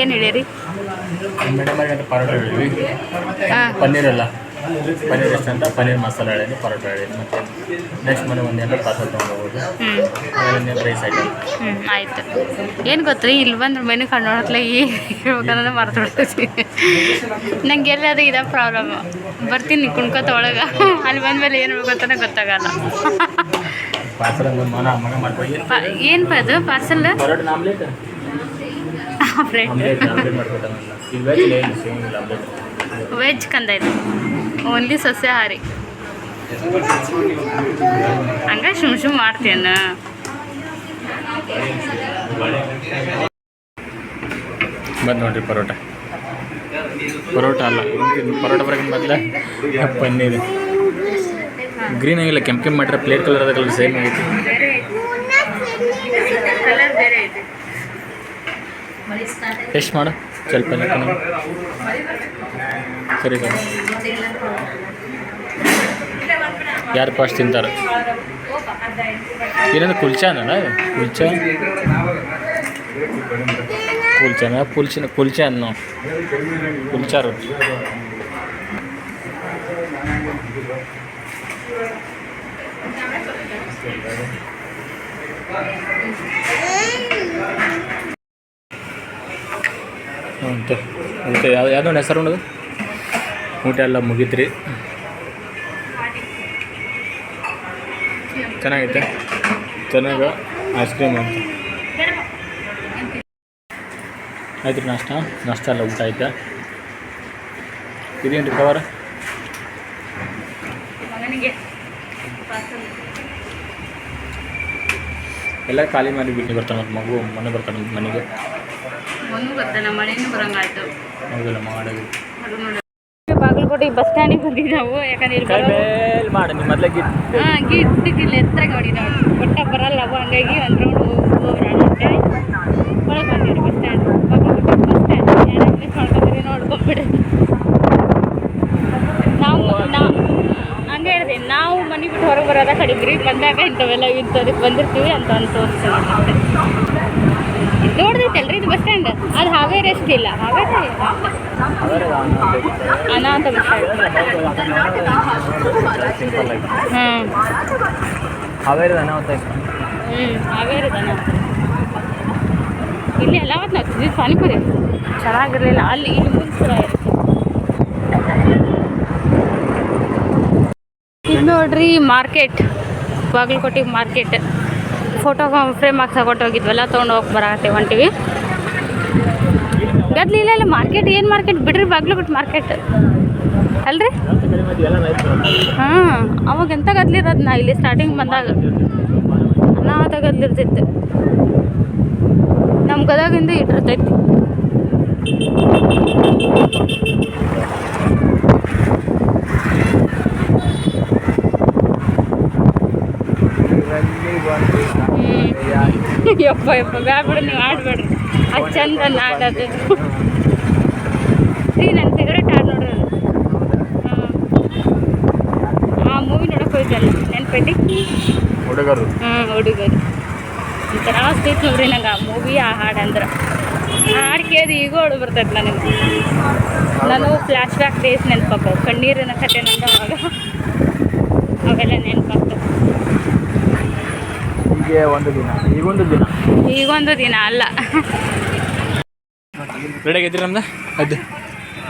Speaker 1: ಏನು ಹೇಳಿರಿ?
Speaker 2: ಮೇಡಮ್
Speaker 1: ಹಾಂ
Speaker 2: ಪನ್ನೀರ್ ಇಷ್ಟ ಅಂತ ಪನ್ನೀರ್ ಮಸಾಲ ಹೇಳಿದ್ವಿ ಪರೋಟ ಹೇಳಿದ್ವಿ ಮತ್ತು ನೆಕ್ಸ್ಟ್ ಮನೆ ಒಂದೇನೋ ಪಾರ್ಸಲ್ ತೊಗೊಂಡೋಗೋದು ರೈಸ್ ಐಟಮ್
Speaker 1: ಹ್ಞೂ ಆಯ್ತು. ಏನು ಗೊತ್ತ್ರಿ ಇಲ್ಲಿ ಬಂದ್ರೆ ಮೆನು ಕಂಡು ನೋಡತ್ಲೆ ಏನು ಹೇಳ್ಬೇಕನ್ನೋದು ಮರ್ತು ಬಿಡ್ತೀವಿ ನಂಗೆ ಎಲ್ಲಿ ಅದು ಇದೇ ಪ್ರಾಬ್ಲಮ್ ಬರ್ತೀನಿ ಕುಣ್ಕೋತ ಒಳಗೆ ಅಲ್ಲಿ ಬಂದಮೇಲೆ ಏನು ಗೊತ್ತಾನೆ ಗೊತ್ತಾಗಲ್ಲ. ಏನ್ ಅದು? ಪಾರ್ಸಲ್?
Speaker 2: ವೆಜ್
Speaker 1: ಕಂದ ಇದು. ಓನ್ಲಿ ಸಸ್ಯಾಹಾರಿ. ಹಂಗ ಶುಮ್ ಶುಮ್ ಮಾಡ್ತೇನ
Speaker 2: ಬಂದು ನೋಡ್ರಿ ಪರೋಟ. ಪರೋಟ ಅಲ್ಲ ಪರೋಟ ಬರೋಕೆ ಮೊದಲ ಪನ್ನೀರ್. ಗ್ರೀನ್ ಆಗಿಲ್ಲ ಕೆಂಪು ಕೆಂಪು ಮಾಡಿದ್ರೆ ಪ್ಲೇಟ್ ಕಲರ್ ಅದ ಕಲರ್ ಸೇಮ್ ಆಗೈತಿ.
Speaker 1: ಕಲರ್ ಬೇರೆ ಐತೆ.
Speaker 2: ಟೇಸ್ಟ್ ಮಾಡು. ಸ್ವಲ್ಪ ಲೆಕ್ಕನ. ಸರಿ ಸರಿ ಯಾರು ಫಸ್ಟ್ ತಿಂತಾರೆ ಏನಂದ್ರೆ ಕುಲ್ಚಾನ ಕುಲ್ಚಾ ಕುಲ್ಚಾನ ಕುಲ್ಚಿನ ಕುಲ್ಚಾ ಅನ್ನೋ ಕುಲ್ಚಾ ರೊಟ್ಟಿ ಅಂತ ಊಟ ಯಾವ ಯಾವುದೋ ಹೆಸರು ಉಣ್ಣದು ಊಟ ಎಲ್ಲ ಮುಗೀತ್ರಿ ಚೆನ್ನಾಗೈತೆ ಚೆನ್ನಾಗ? ಐಸ್ ಕ್ರೀಮ್ ಅಂತ ಆಯ್ತು ರೀ ನಾಷ್ಟ. ನಾಷ್ಟ ಎಲ್ಲ ಊಟ ಆಯ್ತಾ? ಇದೇನು ರೀ ಕವರ್ ಎಲ್ಲ ಖಾಲಿ ಮಾಡಿ ಬಿಟ್ಟು ಬರ್ತಾನೆ ಮಗು ಮನೆ ಬರ್ತಾನೆ ಮನೆಗೆ.
Speaker 1: ಮಣ್ಣು ಬರ್ತಾನೆ ಮಳೆನೂ ಬರಂಗಾಯ್ತು.
Speaker 2: ಹೌದಲ್ಲ ಮಾಡೋದು.
Speaker 1: ಬಾಗಲಕೋಟೆ ಬಸ್ ಸ್ಟ್ಯಾಂಡಿಗೆ ಬಂದಿವಿ ನಾವು ಯಾಕಂದ್ರೆ ಇಲ್ಲಿ ಹಾಂ ಗಿಟ್ಟಿಗೆ ಎತ್ತರ ನೋಡಿ ನಾವು ಒಟ್ಟ ಬರಲ್ಲ ಅವು ಹಂಗಾಗಿ ಒಂದು ರೌಂಡ್ ಅಂತೇಳಿ ಒಳಗೆ ಬಂದಿರಿ bus stand. Bagalkot bus stand. ಯಾರು ಇಂಗ್ಲೀಷ್ ಮಾಡ್ಕೊಂಡ್ರಿ ನೋಡ್ಕೊಂಬಿಡಿ ನಾವು ನಾವು ಹಂಗೆ ಹೇಳಿದೆ ನಾವು ಮನೆ ಬಿಟ್ಟು ಹೊರಗೆ ಬರೋದ ಕಡಿದ್ರಿ ಬಂದಾಗ ಇಂಥವೆಲ್ಲ ಇಂಥದಕ್ಕೆ ಬಂದಿರ್ತೀವಿ ಅಂತ ಅಂತ ತೋರಿಸ್ತೀವಿ ಮತ್ತೆ ನೋಡ್ದೈತಲ್ರಿ ಇದು ಬಸ್ ಸ್ಟ್ಯಾಂಡ್. ಅದು ಹಾವೇರಿ ಅಷ್ಟಿಲ್ಲ ಹಾವೇರಿ ಅನಾಥ ಬಸ್ ಸ್ಟ್ಯಾಂಡ್. ಹ್ಞೂ
Speaker 2: ಹಾವೇರಿ ಅನಾಹುತ
Speaker 1: ಹ್ಞೂ ಹಾವೇರಿ ಅನಾಥ ಇಲ್ಲಿ ಎಲ್ಲ ಅವತ್ತು ನಾವು ತಿಂದಿದ್ದು ಪಾನಿಪುರಿ ಚೆನ್ನಾಗಿರಲಿಲ್ಲ. ಅಲ್ಲಿ ಇಲ್ಲಿ ಮುಂದೆ ಚೆನ್ನಾಗಿರುತ್ತೆ ಇದು. ನೋಡ್ರಿ market. Bagalkot market. Photo frame ಹಾಕಿ ಹೋಗಿದ್ವಲ್ಲ ತೊಗೊಂಡು ಹೋಗಿ ಬರತ್ತೆ ಹೊಂಟಿವಿ ಗದ್ಲಿ ಇಲ್ಲ ಇಲ್ಲ ಮಾರ್ಕೆಟ್ ಏನು ಮಾರ್ಕೆಟ್ ಬಿಡ್ರಿ ಬಾಗ್ಲು ಬಿಟ್ಟು ಮಾರ್ಕೆಟ್ ಅಲ್ರಿ? ಹಾಂ, ಅವಾಗ ಎಂತ ಗದ್ಲಿರೋದು ನಾ ಇಲ್ಲಿ ಸ್ಟಾರ್ಟಿಂಗ್ ಬಂದಾಗ. ಅನಾಥ ಗದ್ಲಿರ್ತಿತ್ತು ನಮ್ಮ ಗದಗಿಂದ ಇಟ್ಟಿರ್ತೈತಿ ಹ್ಞೂ ಯಪ್ಪ ಯಪ್ಪ ಬ್ಯಾಡ್ಬಿಡು ನೀವು ಆಡ್ಬೇಡ್ರಿ. ಅದು ಚಂದ ಆಡೋದು. ಈಗ ನನ್ನ ಫೇವ್ರೇಟ್ ಹಾಡು ನೋಡ್ರಿ ಹಾಂ. ಆ ಮೂವಿ ನೋಡಕ್ಕೆ ಹೋಯ್ತಲ್ಲ ನೆನ್ಪೈತಿ
Speaker 2: ಹುಡುಗರು.
Speaker 1: ಹಾಂ ಹುಡುಗರು. ಒಂಥರ ಸಿಟ್ಟು ನೋಡ್ರಿ ನಂಗೆ ಆ ಮೂವಿ ಆ ಹಾಡು ಅಂದ್ರೆ. ಆ ಹಾಡು ಕೇಳಿದ್ರೆ ಈಗ ಹೊಡು ಬರ್ತೈತೆ ನನಗೆ. ನಾನು ಫ್ಲ್ಯಾಶ್ ಬ್ಯಾಕ್ ಡೇಸ್ ನೆನಪಾಕವು ಕಣ್ಣೀರಿನ ಕತೆ ನಂಗೆ ಅವಾಗ. ಅವೆಲ್ಲ ನೆನಪಾಗ್ತವೆ.
Speaker 2: ಹೀಗೆ ಒಂದು ದಿನ ಈಗೊಂದು ದಿನ?
Speaker 1: ಈಗೊಂದು ದಿನ ಅಲ್ಲ.
Speaker 2: ರೆಡಿ ಇದ್ರಿ ನಮ್ದು? ಅದು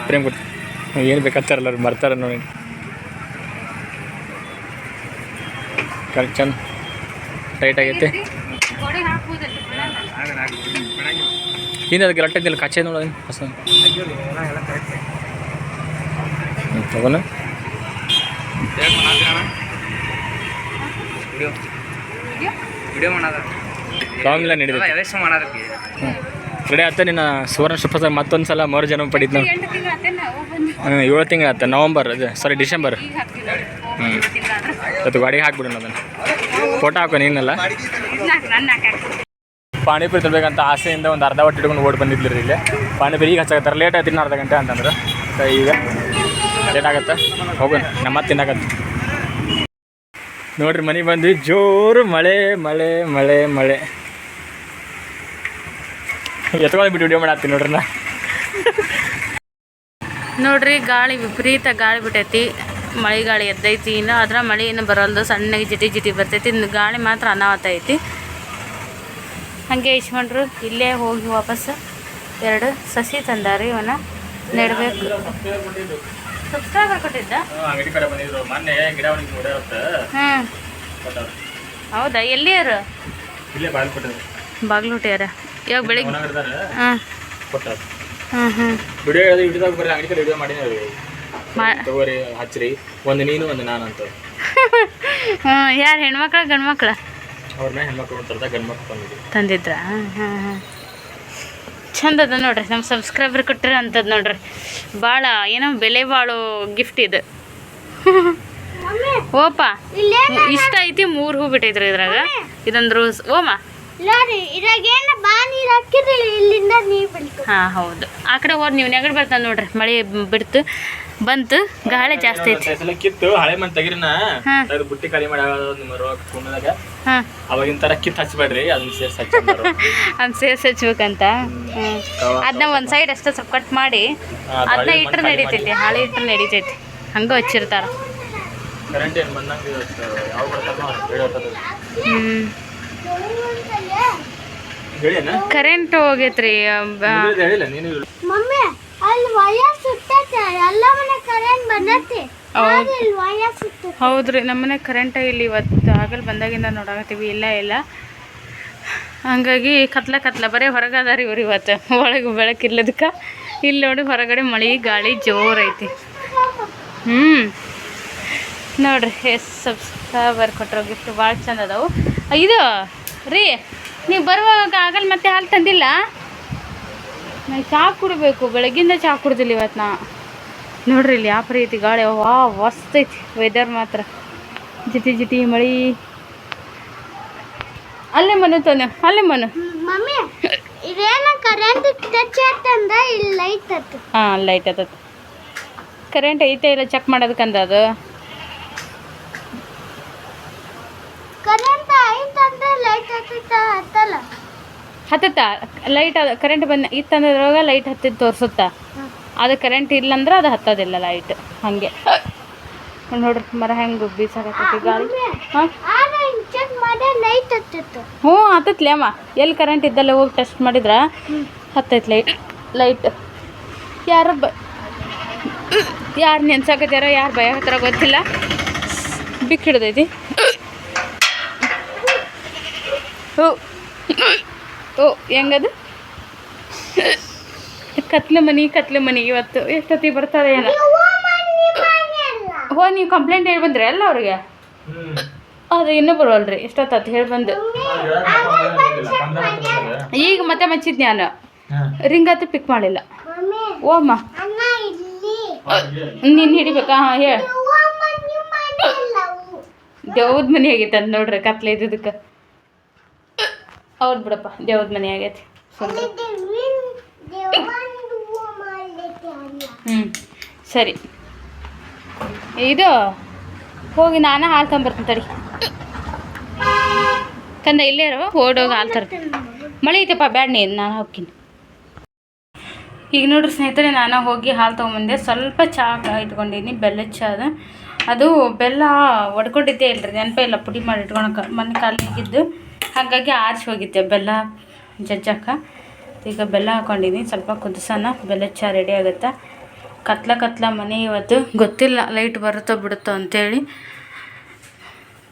Speaker 2: ಪ್ರೇಮ್ ಕೊಟ್ಟು ಏನು ಬೇಕಾಗ್ತಾರಲ್ಲ ಅವ್ರು ಬರ್ತಾರೆ ನೋಡಿ. ಕರೆಕ್ಟ್ ಚಂದ ಟೈಟ್ ಆಗೈತೆ. ಹಿಂದೆ ಅದಕ್ಕೆ ಕರೆಕ್ಟ್ ಇದ್ದಿಲ್ಲ ಕಚ್ಚೆ ನೋಡೋದು ಹೊಸ. ತಗೋಣ.
Speaker 6: ವಿಡಿಯೋ? ಮಾಡೋದ.
Speaker 2: ಲಾಂಗ್ ಇಲ್ಲ ನಡೀತೈತೆ
Speaker 6: ಎದಷ್ಟು ಮಾಡೋದಕ್ಕೆ.
Speaker 2: ರೆಡಿ ಆತ ನಿನ್ನ ಸುವರ್ಣ ಸುಪ್ರಸ ಮತ್ತೊಂದು ಸಲ ಮರು ಜನ್ಮ ಹ್ಞೂ ಏಳು ತಿಂಗಳು ಆತ ನವಂಬರ್ ಅದು ಸಾರಿ ಡಿಸೆಂಬರ್. ಹ್ಞೂ
Speaker 1: ಗಾಡಿ
Speaker 2: ಇವತ್ತು ಗಾಡಿಗೆ ಹಾಕ್ಬಿಡೋಣ ಅದನ್ನು. ಫೋಟೋ ಹಾಕೋ ನೀನಲ್ಲ?
Speaker 1: ಪಾಣಿಪುರಿ
Speaker 2: ಪಾನಿಪುರಿ ತರಬೇಕಂತ ಆಸೆಯಿಂದ ಒಂದು ಅರ್ಧ ಹೊಟ್ಟೆ ಹಿಡ್ಕೊಂಡು ಓಡಿ ಬಂದಿದ್ಲಿ ರೀ ಇಲ್ಲಿ. ಪಾನಿಪುರಿ ಈಗ ಹಚ್ಚಾಕತ್ತಾರೆ ಲೇಟ್ ಆಯ್ತು ಇನ್ನು ಅರ್ಧ ಗಂಟೆ ಅಂತಂದ್ರೆ. ಈಗ ಲೇಟ್ ಆಗತ್ತೆ? ಹೋಗೋಣ ನಮ್ಮ ಮತ್ತೆ ತಿನ್ನಕತ್ತೆ. ನೋಡ್ರಿ ಮನೆಗೆ ಬಂದ್ವಿ ಜೋರು ಮಳೆ ಮಳೆ ಮಳೆ ಮಳೆ. ಎತ್ಕೊಂಡು ಬಿಟ್ಟು ವಿಡಿಯೋ ಮಾಡತ್ತೀನಿ ನೋಡ್ರಿ ನಾ.
Speaker 1: ನೋಡ್ರಿ, ಗಾಳಿ ವಿಪರೀತ ಗಾಳಿ ಬಿಟ್ಟೈತಿ. ಮಳೆ ಗಾಳಿ ಎದ್ದೈತಿ. ಇನ್ನು ಅದ್ರ ಮಳೆ ಏನು ಬರಲ್ದು. ಸಣ್ಣಗೆ ಜಿಟಿ ಜಿಟಿ ಬರ್ತೈತಿ. ಇನ್ನು ಗಾಳಿ ಮಾತ್ರ ಅನಾಹುತ ಐತಿ. ಹಂಗೆ ಇಸ್ಕೊಂಡ್ರು ಇಲ್ಲೇ ಹೋಗಿ ವಾಪಸ್. ಎರಡು ಸಸಿ ತಂದಾರಿ ಇವನ್ನ. ನೆಡಬೇಕು. ಸಬ್ಸ್ಕ್ರೈಬರ್ ಕೊಟ್ಟಿದ್ದ
Speaker 2: ಅಂಗಡಿ ಕಡೆ ಬಂದಿದ್ರು. ಮೊನ್ನೆ ಗಿಡ ಅವನಿಗೆ ನೋಡ್ಯಾವತ್ತ
Speaker 1: ಹ್ಞೂ ಹೌದಾ? ಎಲ್ಲಿಯರು
Speaker 2: ಇಲ್ಲೇ ಬಾಲ್ ಕೊಟ್ಟಿದ್ರು
Speaker 1: ಬಾಗ್ಲುಟ್ಯಾರ ಇವಾಗ ಬೆಳಿಗ್ಗೆ ಹಾಂ.
Speaker 2: ಕೊಟ್ಟಾರ
Speaker 1: ಹ್ಮ್ ಹ್ಞೂ
Speaker 2: ವಿಡಿಯೋ ವಿಡಿಯೋದಾಗ ಬರೀ ಅಂಗಡಿ ಕಡೆ ವಿಡಿಯೋ ಮಾಡಿದ್ರಿ
Speaker 1: ಮಾ
Speaker 2: ತಗೋರಿ ಹಚ್ಚ್ರಿ. ಒಂದು ನೀನು ಒಂದು ನಾನು ಅಂತ.
Speaker 1: ಹ್ಞೂ ಯಾರು ಹೆಣ್ಮಕ್ಳ ಗಂಡ್ಮಕ್ಳ?
Speaker 2: ಅವ್ರ ಮೇಲೆ ಹೆಣ್ಮಕ್ಳು ಗಂಡು ಮಕ್ಳು ಹ್ಮ್
Speaker 1: ತಂದಿದ್ರಾ. ಹಾಂ ಹಾಂ ಚಂದ ಅದ ನೋಡ್ರಿ. ನಮ್ಮ ಸಬ್ಸ್ಕ್ರೈಬರ್ ಕೊಟ್ಟರೆ ಅಂಥದ್ದು ನೋಡ್ರಿ. ಭಾಳ ಏನೋ ಬೆಲೆ ಬಾಳೋ ಗಿಫ್ಟ್ ಇದು. ಓಪ ಇಷ್ಟ ಐತಿ ಮೂರು ಹೂ ಬಿಟ್ಟೈತ್ರಿ ಇದ್ರಾಗ. ಇದೊಂದು ರೋಸ್ ಓಮ ಹಾಂ ಹೌದು. ಆ ಕಡೆ ಹೋದ್ ನೀವು ನೆಗಡಿ ಬರ್ತಾನೆ ನೋಡ್ರಿ ಮಳೆ ಬಿಡ್ತು ಬಂತು ಗಾಳಿ ಜಾಸ್ತಿ ಐತಿ.
Speaker 2: ಕಿತ್ತು ಹಳೆ ಮನೆ ತೆಗಿರಿನ. ಅದು ಬುಟ್ಟಿ ಖಾಲಿ ಮಾಡಿ ಕುಣ್ಣದಾಗ
Speaker 1: ಹಾಂ.
Speaker 2: ಅವಾಗಿನ ಥರ ಕಿತ್ತು ಹಚ್ಬೇಡ್ರಿ ಅದನ್ನ ಸೇರ್ಸಿ ಹಚ್ಚ
Speaker 1: ಅದು ಸೇರ್ಸಿ ಹಚ್ಬೇಕಂತ? ಹ್ಞೂ ಅದನ್ನ ಒಂದು ಸೈಡ್ ಅಷ್ಟೇ ಸ್ವಲ್ಪ ಕಟ್ ಮಾಡಿ ಅದನ್ನ ಇಟ್ಟರೆ ನಡೀತೈತಿ ಹಾಳೆ ಇಟ್ಟರೆ ನಡೀತೈತಿ ಹಂಗೆ ಹಚ್ಚಿರ್ತಾರ.
Speaker 2: ಕರೆಂಟ್ ಏನು ಬಂದಂಗೆ ಯಾವ
Speaker 1: ಹ್ಞೂ ಕರೆಂಟ್ ಹೋಗೈತ್ರಿ ಬ-
Speaker 2: ಹೇಳಿಲ್ಲ ನೀನು
Speaker 3: ಮಮ್ಮಿ
Speaker 7: ಅಲ್ಲಿ ವಯರ್ ಸುತ್ತೈತೆ ಎಲ್ಲ ಮನೆ ಕರೆಂಟ್ ಬಂದೈತಿ.
Speaker 1: ಹೌದ್ರಿ ನಮ್ಮನೆ ಕರೆಂಟ್ ಇಲ್ಲಿ ಇವತ್ತು ಆಗಲ್ ಬಂದಾಗಿಂದ ನೋಡಾಕತ್ತೀವಿ ಇಲ್ಲ ಇಲ್ಲ. ಹಂಗಾಗಿ ಕತ್ಲ ಕತ್ಲ ಬರೀ ಹೊರಗೆ ಅದಾರ ಇವ್ರು ಇವತ್ತು. ಒಳಗೆ ಬೆಳಕಿರ್ಲದಕ್ಕೆ ಇಲ್ಲಿ ನೋಡಿ ಹೊರಗಡೆ ಮಳೆ ಗಾಳಿ ಜೋರ್ ಐತಿ. ಹ್ಞೂ ನೋಡ್ರಿ ಎಸ್ ಸಬ್ಸ್ಕ್ರೈಬರ್ ಕೊಟ್ಟರು ಗಿಫ್ಟ್ ಭಾಳ ಚಂದ ಅದಾವು. ಇದು ರೀ ನೀವು ಬರುವಾಗ ಆಗಲ್ಲ ಮತ್ತೆ ಹಾಲು ತಂದಿಲ್ಲ? ನಾನು ಚಹಾ ಕುಡಬೇಕು ಬೆಳಗ್ಗಿಂದ ಚಹಾ ಕುಡ್ದಿಲ್ಲ ಇವತ್ತು ನಾ. ನೋಡ್ರಿ ಇಲ್ಲಿ ಯಾವ ರೀತಿ ಗಾಳಿ ವಾ ಮಸ್ತ್ ಐತಿ ವೆದರ್ ಮಾತ್ರ. ಜಿಟಿ ಜಿಟಿ ಮಳಿ. ಅಲ್ಲೇ ಮನು ತಾನೆ ಅಲ್ಲೇ ಮನು.
Speaker 7: ಮಮ್ಮಿ ಇದೇನ ಕರೆಂಟ್ ಟಚ್ ಆತಂದ ಇಲ್ಲಿ ಲೈಟ್
Speaker 1: ಹಾಂ ಲೈಟ್ ಕರೆಂಟ್ ಐತೆ ಇಲ್ಲ ಚೆಕ್ ಮಾಡೋದಕ್ಕಂದ ಅದು
Speaker 7: ಕರೆಂಟ್ ಐತಂದ್ರೆ ಲೈಟ್ ಹತ್ತತ್ತ
Speaker 1: ಲೈಟ್ ಅದ ಕರೆಂಟ್ ಬಂದ ಇತ್ತಂದ್ರೊಳಗ ಲೈಟ್ ಹತ್ತಿದ್ದು ತೋರಿಸುತ್ತಾ? ಅದು ಕರೆಂಟ್ ಇಲ್ಲಂದ್ರೆ ಅದು ಹತ್ತೋದಿಲ್ಲ ಲೈಟ್ ಹಾಗೆ. ನೋಡ್ರಿ ಮರ ಹೆಂಗೆ ಬೀಸಾಕತ್ತೈತಿ ಗಾಳಿ. ಹ್ಞೂ ಹತ್ತತ್ಲೆ ಅಮ್ಮ. ಎಲ್ಲಿ ಕರೆಂಟ್ ಇದ್ದಲ್ಲ ಹೋಗಿ ಟೆಸ್ಟ್ ಮಾಡಿದ್ರ ಹತ್ತೈತೆ ಲೈಟ್ ಲೈಟ್ ಯಾರ ಬ ಯಾರು ನೆನ್ಸಾಕತ್ತಾರ ಯಾರು ಭಯ ಹತ್ತಿರ ಗೊತ್ತಿಲ್ಲ. ಬಿಕ್ ಹಿಡ್ದೈತಿ ಓ. ಓ ಹೆಂಗದು? ಕತ್ಲೆ ಮನಿ ಕತ್ಲೆ ಮನಿ ಇವತ್ತು. ಎಷ್ಟೊತ್ತಿ ಬರ್ತಾರೆ ಏನೋ? ಹೋ ನೀವು ಕಂಪ್ಲೇಂಟ್ ಹೇಳಿ ಬಂದ್ರಿ ಅಲ್ಲ ಅವ್ರಿಗೆ? ಅದು ಇನ್ನೂ ಬರೋಲ್ರಿ ಎಷ್ಟೊತ್ತಾತು ಹೇಳಿ ಬಂದು. ಈಗ ಮತ್ತೆ ಮಚ್ಚಿದ್ ನಾನು. ರಿಂಗ್ ಹತ್ತು ಪಿಕ್ ಮಾಡಿಲ್ಲ.
Speaker 7: ಓಮ್ಮ.
Speaker 1: ಓ ನೀನು ಹಿಡಿಬೇಕಾ? ಹಾಂ ಹೇಳ. ದೇವ್ದ ಮನೆ ಆಗೈತೆ ಅಂತ ನೋಡ್ರಿ ಕತ್ಲೆ ಇದ್ದದಕ್ಕೆ. ಹೌದು ಬಿಡಪ್ಪ ದೇವ್ರ ಮನೆ ಆಗೈತಿ. ಹ್ಞೂ ಸರಿ. ಇದು ಹೋಗಿ ನಾನು ಹಾಲು ತೊಗೊಂಬರ್ತೀನಿ ತಡಿ. ತಂದ ಇಲ್ಲೇ ಇರೋ ಓಡೋಗಿ ಹಾಲು ತರ್ತೀನಿ. ಮಳೆ ಐತಪ್ಪ ಬ್ಯಾಡ ನೀನು ನಾನು ಹೋಗ್ತೀನಿ ಈಗ ನೋಡ್ರಿ ಸ್ನೇಹಿತರೆ ನಾನು ಹೋಗಿ ಹಾಲು ತೊಗೊಂಬಂದೆ. ಸ್ವಲ್ಪ ಚಹಾ ಇಟ್ಕೊಂಡಿದ್ದೀನಿ ಬೆಲ್ಲದ ಚಹಾ ಅದು ಬೆಲ್ಲ ಒಡ್ಕೊಂಡಿದ್ದೇ ಇಲ್ಲರಿ ನೆನಪೇ ಇಲ್ಲ ಪುಡಿ ಮಾಡಿ ಇಟ್ಕೊಳಕ್ಕೆ ಮನೆ ಕಾಲಿಗಿದ್ದು ಹಾಗಾಗಿ ಆರಿಸಿ ಹೋಗಿದ್ದೆ. ಬೆಲ್ಲ ಜಜ್ಜಕ್ಕ. ಈಗ ಬೆಲ್ಲ ಹಾಕೊಂಡಿನಿ ಸ್ವಲ್ಪ ಕುದಿಸೋಣ. ಬೆಲ್ಲ ಚಹಾ ರೆಡಿ ಆಗುತ್ತೆ? ಕತ್ಲ ಕತ್ಲ ಮನೆ ಇವತ್ತು. ಗೊತ್ತಿಲ್ಲ. ಲೈಟ್ ಬರುತ್ತೋ ಬಿಡುತ್ತೋ ಅಂತೇಳಿ.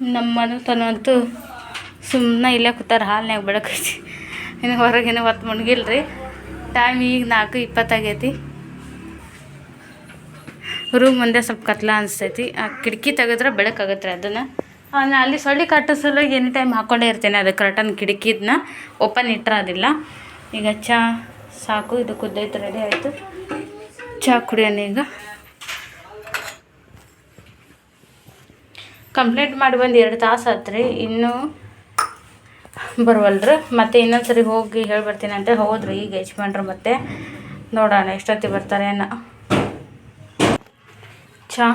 Speaker 1: ನಮ್ಮ ಮನೆತನ ಅಂತೂ ಸುಮ್ಮನೆ ಇಲ್ಲೇ ಕೂತಾರೆ. ಹಾಲ್ನ್ಯಾಗ ಬೆಳಕೈತಿ. ಇನ್ನು ಹೊರಗಿನ ಹೊತ್ತು ಮುಣಗಿಲ್ರಿ. ಟೈಮ್ ಈಗ ನಾಲ್ಕು ಇಪ್ಪತ್ತಾಗೈತಿ. ರೂಮ್ ಮುಂದೆ ಸ್ವಲ್ಪ ಕತ್ಲ ಅನಿಸ್ತೈತಿ. ಆ ಕಿಟಕಿ ತೆಗೆದ್ರೆ ಬೆಳಕಾಗತ್ತೆ ಅದನ್ನು. ನಾನು ಅಲ್ಲಿ ಸೊಳ್ಳೆ ಸಲುವಾಗಿ ಎನಿ ಟೈಮ್ ಹಾಕ್ಕೊಂಡೇ ಇರ್ತೇನೆ. ಅದು ಕರ್ಟನ್ ಕಿಟಕಿದನ್ನ ಓಪನ್ ಇಟ್ಟರೆ ಅದಿಲ್ಲ ಈಗ ಚಹಾ ಸಾಕು, ಇದು ಕುದ್ದೈತೆ ರೆಡಿ ಆಯಿತು. ಚಹಾ ಕುಡಿಯೋಣ ಈಗ. ಕಂಪ್ಲೀಟ್ ಮಾಡಿ ಬಂದು ಎರಡು ತಾಸು ಆತ್ರಿ. ಇನ್ನೂ ಬರುವಲ್ರಿ. ಮತ್ತೆ ಇನ್ನೊಂದು ಸರಿ ಹೋಗಿ ಹೇಳಿ ಬರ್ತೀನಿ ಅಂತ ಹೋದ್ರಿ ಈಗ ಯಜಮಾನ್ರು ಮತ್ತೆ. ನೋಡೋಣ ಎಷ್ಟೊತ್ತಿಗೆ ಬರ್ತಾರೆ ಏನೋ. ಚಹಾ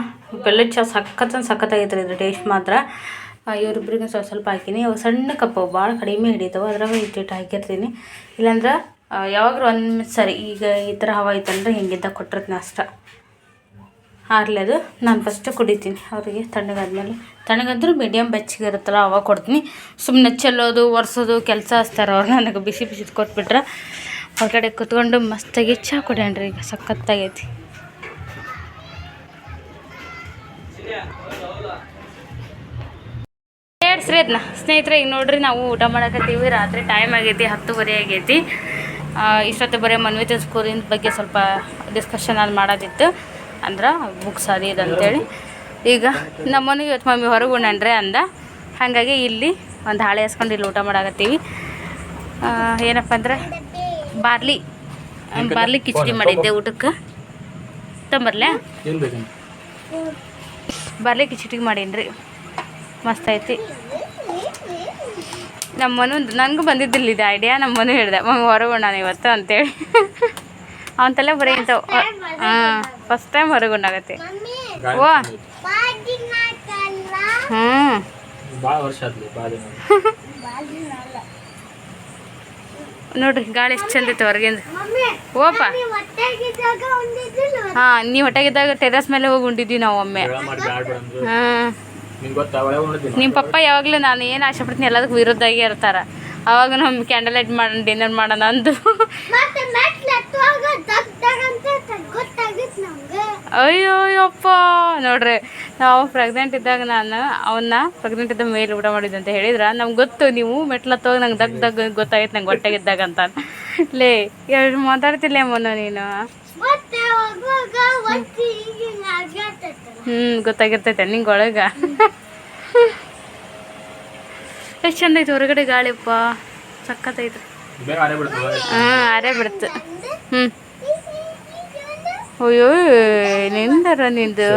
Speaker 1: ಬೆಲ್ಲದ ಚಹಾ ಸಖತ್ ಸಖತ್ತಾಗೈತೆ ರೀ ಇದು ಟೇಸ್ಟ್ ಮಾತ್ರ. ಆ, ಇವ್ರಿಬ್ರಿಗೆ ಸ್ವಲ್ಪ ಸ್ವಲ್ಪ ಹಾಕಿನಿ. ಅವು ಸಣ್ಣ ಕಪ್ಪು ಭಾಳ ಕಡಿಮೆ ಹಿಡಿತಾವೆ ಅದ್ರಾಗ ಇಟ್ಟು ಹಾಕಿರ್ತೀನಿ. ಇಲ್ಲಾಂದ್ರೆ ಯಾವಾಗಲೂ ಒಂದು ಸರಿ ಈಗ ಈ ಥರ ಹವಾ ಐತಂದ್ರೆ ಹಿಂಗಿದ್ದ ಕೊಟ್ಟಿರ್ತೀನಿ ಅಷ್ಟ. ಆರ್ಲಿ ಅದು ನಾನು ಫಸ್ಟ್ ಕುಡಿತೀನಿ. ಅವರಿಗೆ ತಣ್ಣಗಾದ್ಮೇಲೆ. ತಣ್ಣಗಂದ್ರೂ ಮೀಡಿಯಮ್ ಬೆಚ್ಚಗೆ ಇರುತ್ತಲ್ಲ ಅವಾಗ ಕೊಡ್ತೀನಿ. ಸುಮ್ಮನೆ ಚೆಲ್ಲೋದು ಒರೆಸೋದು ಕೆಲಸ ಹಚ್ತಾರೆ ಅವ್ರು ನನಗೆ ಬಿಸಿ ಬಿಸಿದು ಕೊಟ್ಬಿಟ್ರೆ. ಹೊರಗಡೆ ಕುತ್ಕೊಂಡು ಮಸ್ತಾಗಿ ಚಹಾ ಕುಡಿಯೋಣ್ರಿ ಈಗ ಸಖತ್ತಾಗೈತಿ. ಹೇಳ್ಸ್ರಿ ಅದನ್ನ ಸ್ನೇಹಿತರೆ ಈಗ ನೋಡ್ರಿ ನಾವು ಊಟ ಮಾಡಕತ್ತೀವಿ. ರಾತ್ರಿ ಟೈಮ್ ಆಗೈತಿ ಹತ್ತುವರೆ ಆಗೈತಿ. ಇಷ್ಟೊತ್ತು ಬರೀ ಮನ್ವಿತ ಸ್ಕೂಲಿನ ಬಗ್ಗೆ ಸ್ವಲ್ಪ ಡಿಸ್ಕಷನ್ ಅದು ಮಾಡೋದಿತ್ತು. ಅಂದ್ರೆ ಬುಕ್ಸ್ ಅದು ಇದು ಅಂತೇಳಿ. ಈಗ ನಮ್ಮನ್ನು ಇವತ್ತು ಮಮ್ಮಿ ಹೊರಗೆ ಉಣ್ಣನ್ರಿ ಅಂದ. ಹಾಗಾಗಿ ಇಲ್ಲಿ ಒಂದು ಹಾಳೆ ಹಾಸ್ಕೊಂಡು ಇಲ್ಲಿ ಊಟ ಮಾಡಾಕತ್ತೀವಿ. ಏನಪ್ಪ ಅಂದ್ರೆ ಬಾರ್ಲಿ ಬಾರ್ಲಿ ಕಿಚಡಿ ಮಾಡಿದ್ದೆ ಊಟಕ್ಕೆ. ತಂಬರ್ಲೆ? ಬಾರ್ಲಿ ಕಿಚಡಿ ಮಾಡೀನಿ ಮಸ್ತ್ ಐತಿ. ನಮ್ಮ ಮನು ನನಗೂ ಬಂದಿದ್ದಿಲ್ಲ ಇದು ಐಡಿಯಾ ನಮ್ಮ ಮನು ಹೇಳಿದೆ ಮಮ್ಮಿ ನಾನು ಇವತ್ತು ಅಂತೇಳಿ. ಅವನ ಬರೀ ಇಂಥವು ಹಾಂ ಫಸ್ಟ್ ಟೈಮ್ ಹೊರಗುಣ್ಣಾಗತ್ತೆ
Speaker 7: ಮಮ್ಮಿ
Speaker 1: ಓ. ಹ್ಞೂ
Speaker 2: ಭಾಳ ವರ್ಷ ಆದ್ಲಿ ಭಾಳ ದಿನ
Speaker 1: ನೋಡ್ರಿ ಗಾಳಿ ಎಷ್ಟು ಚಂದ ಐತೆ ಹೊರಗಿಂದ.
Speaker 7: ಮಮ್ಮಿ
Speaker 1: ಓಪ. ಹಾ ನೀವು ಹೊಟ್ಟೆಗಿದ್ದಾಗ ಟೆರಸ್ ಮೇಲೆ ಹೋಗಿ ಉಂಡಿದ್ವಿ ನಾವು ಒಮ್ಮೆ.
Speaker 2: ನಿಮ್
Speaker 1: ಹಾಂ. ನಿಮ್ಮ ಪಪ್ಪ ಯಾವಾಗಲೂ ನಾನು ಏನು ಆಸೆ ಪಡ್ತೀನಿ ಎಲ್ಲದಕ್ಕೂ ವಿರುದ್ಧಾಗಿ ಇರ್ತಾರೆ. ಅವಾಗ ನಮ್ಮ ಕ್ಯಾಂಡಲ್ ಲೈಟ್ ಮಾಡೋಣ ಡಿನ್ನರ್ ಮಾಡೋಣ ಅಂದು ಅಯ್ಯೋ ಅಯ್ಯಪ್ಪ ನೋಡ್ರಿ ನಾವು ಪ್ರೆಗ್ನೆಂಟ್ ಇದ್ದಾಗ ನಾನು ಅವನ್ನ ಪ್ರೆಗ್ನೆಂಟ್ ಇದ್ದ ಮೇಲೆ ಊಟ ಮಾಡಿದ್ದು ಅಂತ ಹೇಳಿದ್ರೆ. ನಮ್ಗೆ ಗೊತ್ತು ನೀವು ಮೆಟ್ಲತ್ತೋಗಿ ನಂಗೆ ದಗ್ ದಗ್ ಗೊತ್ತಾಯ್ತು ನಂಗೆ ಹೊಟ್ಟೆಗಿದ್ದಾಗ ಅಂತ. ಲೇ ಎರಡು ಮಾತಾಡ್ತಿಲ್ಲ ಮೊನ್ನ ನೀನು? ಹ್ಞೂ ಗೊತ್ತಾಗಿರ್ತೈತೆ ನಿಂಗೆ ಒಳಗ. ಎಷ್ಟು ಚಂದ ಐತೆ ಹೊರಗಡೆ
Speaker 2: ಗಾಳಿಪ್ಪ ಬಿಡ್ತದೆ
Speaker 1: ಹಾಂ ಅರೇ ಬಿಡ್ತು. ಹ್ಞೂ ಅಯ್ಯೋ ನಿಂದರ ನಿಂದು?